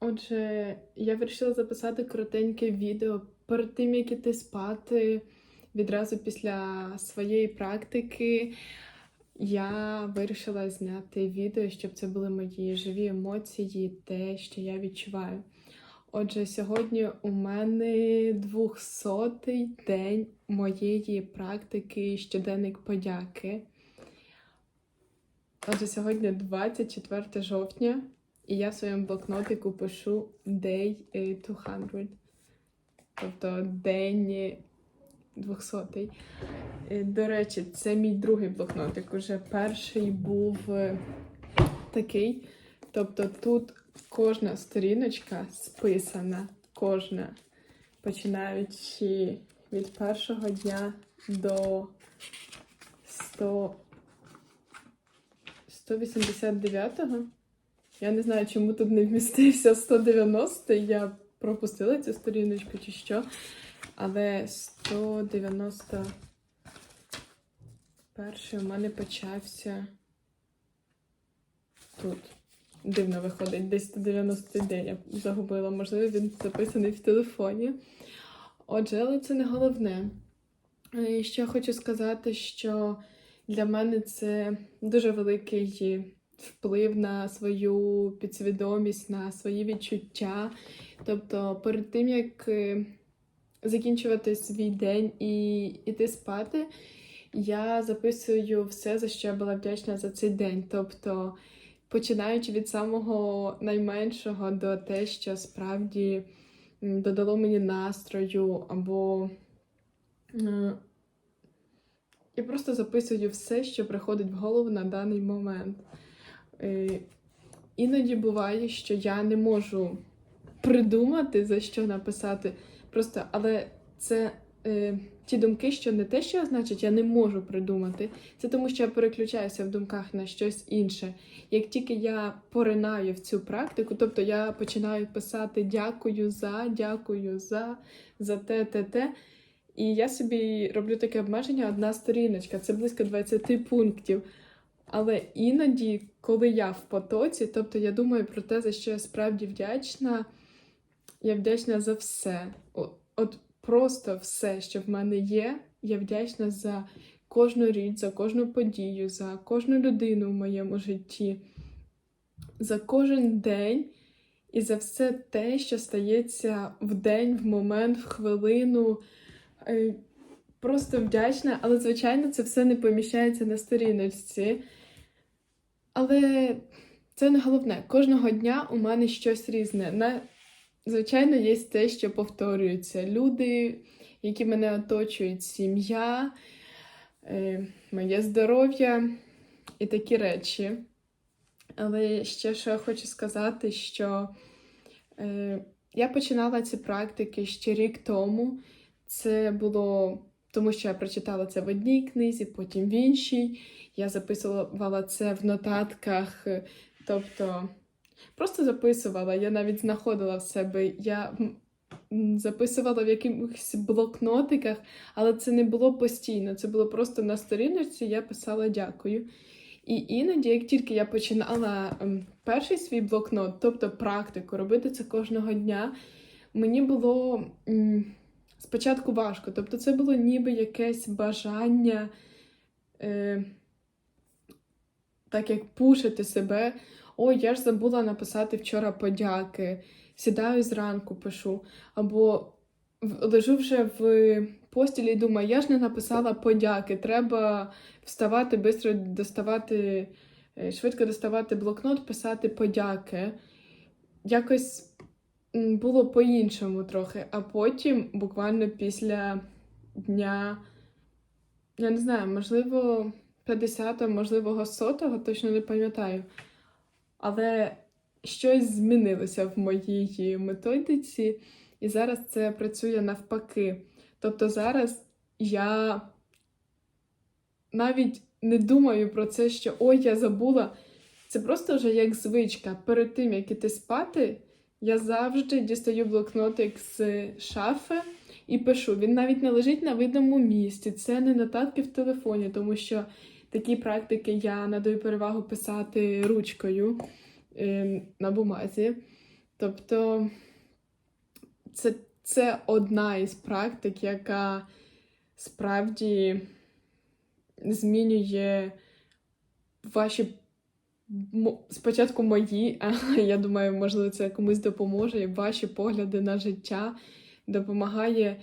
Отже, я вирішила записати коротеньке відео перед тим, як іти спати. Відразу після своєї практики я вирішила зняти відео, щоб це були мої живі емоції, те, що я відчуваю. Отже, сьогодні у мене 200-й день моєї практики щоденник подяки. Отже, сьогодні 24 жовтня. І я в своєму блокнотику пишу Day е, 200. Тобто день 200. Е, До речі, це мій другий блокнотик. Уже перший був е, такий. Тобто тут кожна сторіночка списана, кожна, починаючи від першого дня до 100... 189-го. Я не знаю, чому тут не вмістився 190, я пропустила цю сторіночку чи що. Але 191 у мене почався тут. Дивно виходить, десь 190 день я загубила. Можливо, він записаний в телефоні. Отже, але це не головне. І ще хочу сказати, що для мене це дуже великий вплив на свою підсвідомість, на свої відчуття. Тобто, перед тим як е, закінчувати свій день і йти спати, я записую все, за що я була вдячна за цей день. Тобто, починаючи від самого найменшого до те, що справді додало мені настрою, або е, я просто записую все, що приходить в голову на даний момент. Е, Іноді буває, що я не можу придумати, за що написати. Просто, але це е, ті думки, що не те, що значить, я не можу придумати. Це тому, що я переключаюся в думках на щось інше. Як тільки я поринаю в цю практику, тобто я починаю писати дякую за, дякую за, за те, те, те. І я собі роблю таке обмеження одна сторіночка, це близько 20 пунктів. Але іноді, коли я в потоці, тобто я думаю про те, за що я справді вдячна, я вдячна за все. От просто все, що в мене є, я вдячна за кожну річ, за кожну подію, за кожну людину в моєму житті, за кожен день і за все те, що стається в день, в момент, в хвилину. Е, Просто вдячна, але, звичайно, це все не поміщається на сторіночці. Але це не головне. Кожного дня у мене щось різне. На... Звичайно, є те, що повторюється. Люди, які мене оточують, сім'я, е, моє здоров'я і такі речі. Але ще що я хочу сказати, що е, я починала ці практики ще рік тому. Це було тому, що я прочитала це в одній книзі, потім в іншій. Я записувала це в нотатках, тобто просто записувала. Я навіть знаходила в себе. Я записувала в якихось блокнотиках, але це не було постійно. Це було просто на сторіночці, я писала дякую. І іноді, як тільки я починала перший свій блокнот, тобто практику, робити це кожного дня, мені було спочатку важко. Тобто, це було ніби якесь бажання, е, так як пушити себе. Ой, я ж забула написати вчора подяки. Сідаю зранку, пишу. Або лежу вже в постілі і думаю, я ж не написала подяки. Треба вставати, швидко доставати, е, швидко доставати блокнот, писати подяки. Якось було по-іншому трохи. А потім, буквально після дня, я не знаю, можливо, 50-го, можливо, 100-го, точно не пам'ятаю. Але щось змінилося в моїй методиці, і зараз це працює навпаки. Тобто зараз я навіть не думаю про це, що ой, я забула. Це просто вже як звичка. Перед тим, як іти спати, я завжди дістаю блокнотик з шафи і пишу. Він навіть не лежить на видному місці. Це не нотатки в телефоні, тому що такі практики я надаю перевагу писати ручкою. е, на бумазі. Тобто це, це одна із практик, яка справді змінює ваші спочатку мої, а я думаю, можливо, це комусь допоможе, І ваші погляди на життя, допомагає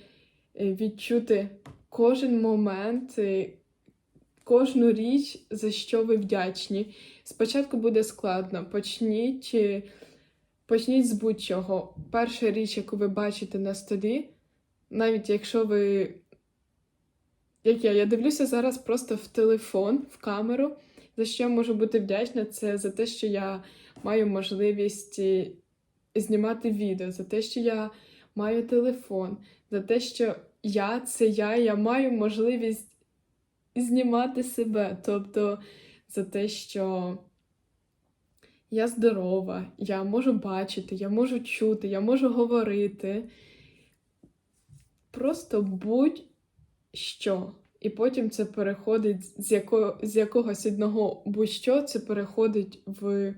е, відчути кожен момент, е, кожну річ, за що ви вдячні. Спочатку буде складно. Почніть, е, почніть з будь-чого. Перша річ, яку ви бачите на столі, навіть якщо ви. Як я, я дивлюся зараз просто в телефон, в камеру. За що я можу бути вдячна, це за те, що я маю можливість е, знімати відео, за те, що я маю телефон, за те, що я це я, я маю можливість знімати себе. Тобто за те, що я здорова, я можу бачити, я можу чути, я можу говорити. Просто будь-що. І потім це переходить з, яко, з якогось одного будь-що, це переходить в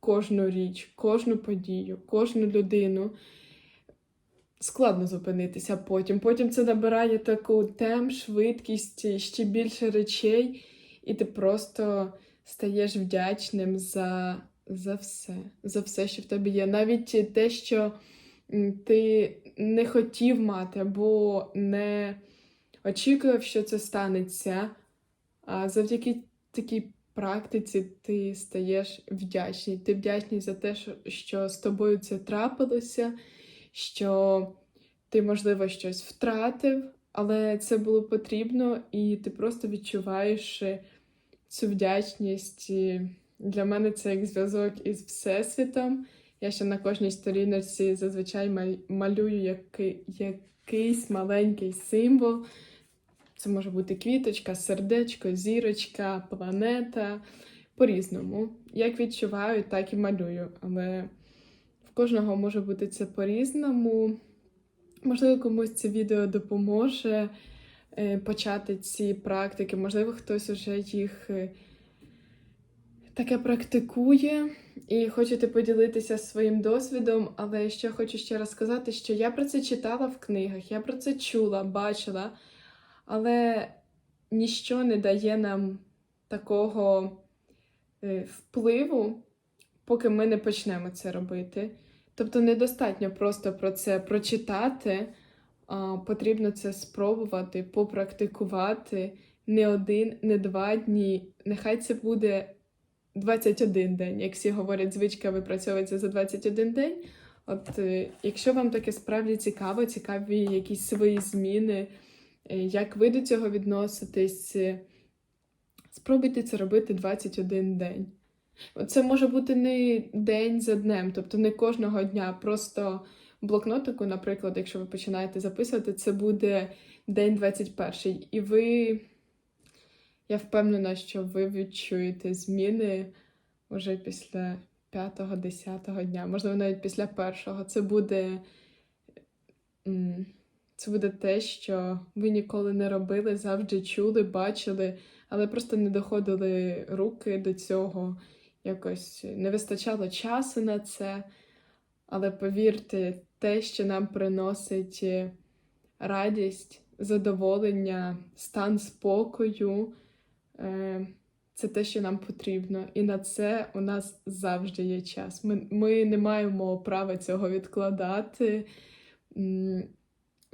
кожну річ, кожну подію, кожну людину. Складно зупинитися потім. Потім це набирає таку темп, швидкість, ще більше речей, і ти просто стаєш вдячним за, за все, за все, що в тебе є. Навіть те, що ти не хотів мати, або не очікував, що це станеться. А завдяки такій практиці ти стаєш вдячний. Ти вдячний за те, що, з тобою це трапилося, що ти, можливо, щось втратив, але це було потрібно, і ти просто відчуваєш е, цю вдячність. Для мене це як зв'язок із Всесвітом. Я ще на кожній сторіночці зазвичай малюю який, якийсь маленький символ. Це може бути квіточка, сердечко, зірочка, планета. По-різному. Як відчуваю, так і малюю. Але в кожного може бути це по-різному. Можливо, комусь це відео допоможе е, почати ці практики. Можливо, хтось уже їх е, таке практикує і хочете поділитися своїм досвідом. Але ще хочу ще раз сказати, що я про це читала в книгах, я про це чула, бачила, але ніщо не дає нам такого е, впливу, поки ми не почнемо це робити. Тобто недостатньо просто про це прочитати, а потрібно це спробувати, попрактикувати не один, не два дні. Нехай це буде 21 день. Як всі говорять, звичка випрацьовується за 21 день. От е, якщо вам таке справді цікаво, цікаві якісь свої зміни, як ви до цього відноситесь, е, спробуйте це робити 21 день. Це може бути не день за днем, тобто не кожного дня. Просто блокнотику, наприклад, якщо ви починаєте записувати, це буде день 21. І ви, я впевнена, що ви відчуєте зміни вже після 5-10 дня, можливо, навіть після першого. Це буде, це буде те, що ви ніколи не робили, завжди чули, бачили, але просто не доходили руки до цього якось не вистачало часу на це. Але повірте, те, що нам приносить е, радість, задоволення, стан спокою, е, це те, що нам потрібно. І на це у нас завжди є час. Ми, ми не маємо права цього відкладати,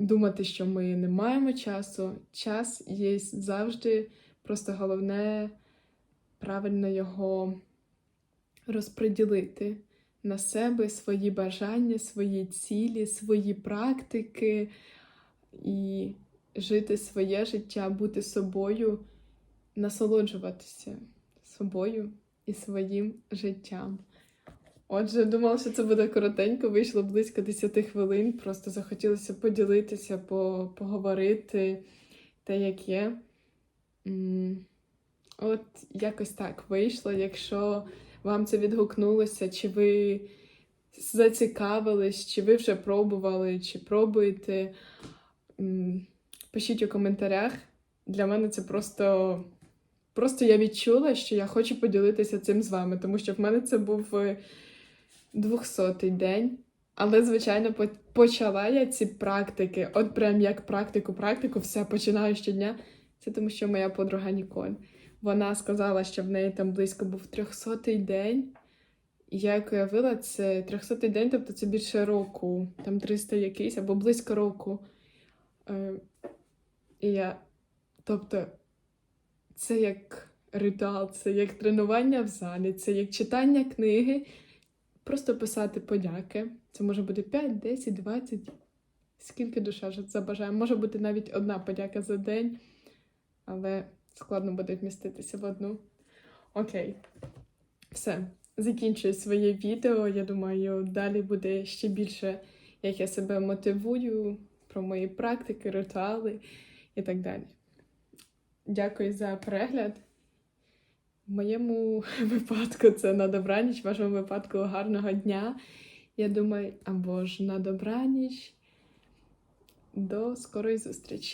думати, що ми не маємо часу. Час є завжди, просто головне правильно його розподілити на себе свої бажання, свої цілі, свої практики і жити своє життя, бути собою, насолоджуватися собою і своїм життям. Отже, думала, що це буде коротенько, вийшло близько 10 хвилин. Просто захотілося поділитися, по- поговорити те, як є. От якось так вийшло. Якщо вам це відгукнулося, чи ви зацікавились, чи ви вже пробували, чи пробуєте. Пишіть у коментарях. Для мене це просто просто я відчула, що я хочу поділитися цим з вами, тому що в мене це був е, 200-й день. Але, звичайно, почала я ці практики, от прям як практику-практику, все починаю щодня. Це тому, що моя подруга Ніколь. Вона сказала, що в неї там близько був 300-й день. І я як уявила, це 300-й день, тобто це більше року, там 300 якийсь або близько року. Е, і я, тобто, це як ритуал, це як тренування в залі, це як читання книги, просто писати подяки. Це може бути 5, 10, 20, скільки душа забажає. Може бути навіть одна подяка за день, але складно буде вміститися в одну. Окей. Все. Закінчую своє відео. Я думаю, далі буде ще більше, як я себе мотивую, про мої практики, ритуали і так далі. Дякую за перегляд. В моєму випадку це на добраніч, в вашому випадку гарного дня. Я думаю, або ж на добраніч. До скорої зустрічі!